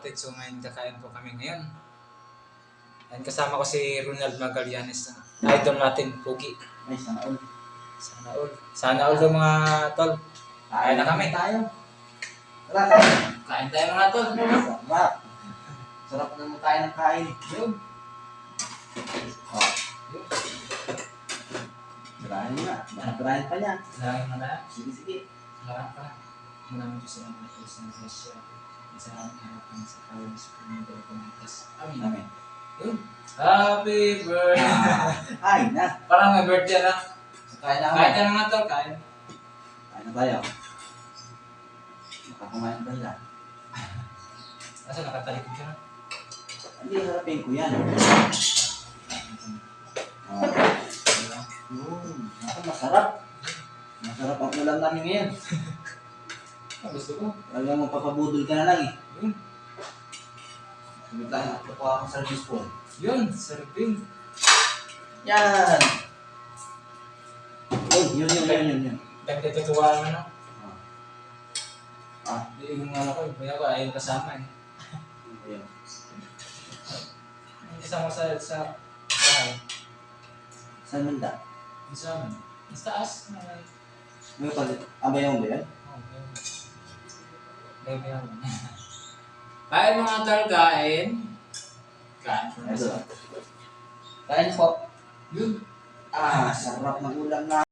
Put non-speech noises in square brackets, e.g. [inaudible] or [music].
kapatid. So ngayon kakain po kami ngayon. And kasama ko si Ronald Magallanes na idol natin, Pugi. Ay, sana all. Sana all. Sana all yung mga tol. Kain na kami. tayo. Tara, tayo. Kain tayo mga tol. Sarap. Sarap naman tayo ng kain. Yun. Oh. Tirahin mo na. Baka tirahin pa niya. Lagi mo na. Sige, sige. Harap ka. Maraming gusto ang mga Diyos ng Grasya. Sa aming harapan sa kawan sa Panginoon ng Panginoon. Amin. Amen. Yun. Happy birthday. Ah, [laughs] Ay, na. Parang may birthday na. Kain na Kain kami. ka na nga tol. Kain. Kain na tayo. Nakakumain pa nila. [laughs] Asa nakatalikod ka na? Hindi, harapin ko yan. Oh. Diba? Mm, ako masarap. Masarap ang ulam namin ngayon. [laughs] Ah, gusto ko. Talagang magpapabudol ka na lang eh. Yun. Sabi tayo, nakukuha akong service po. Yun. Serving. Yan! Oh, yun, yun, yun, yun, yun. Nagtatutuwa naman ako. Ah, Yung ano ko, kuya ko ayaw kasama eh. yun. Yung Isama ko sa sa bahay. Saan banda? Amin. Mas taas. May- palit. Abayaw ba yan? Meron [laughs] yan. Kain mga tol, kain. Kain. Kain po. Yun. Ah, sarap ng ulam na.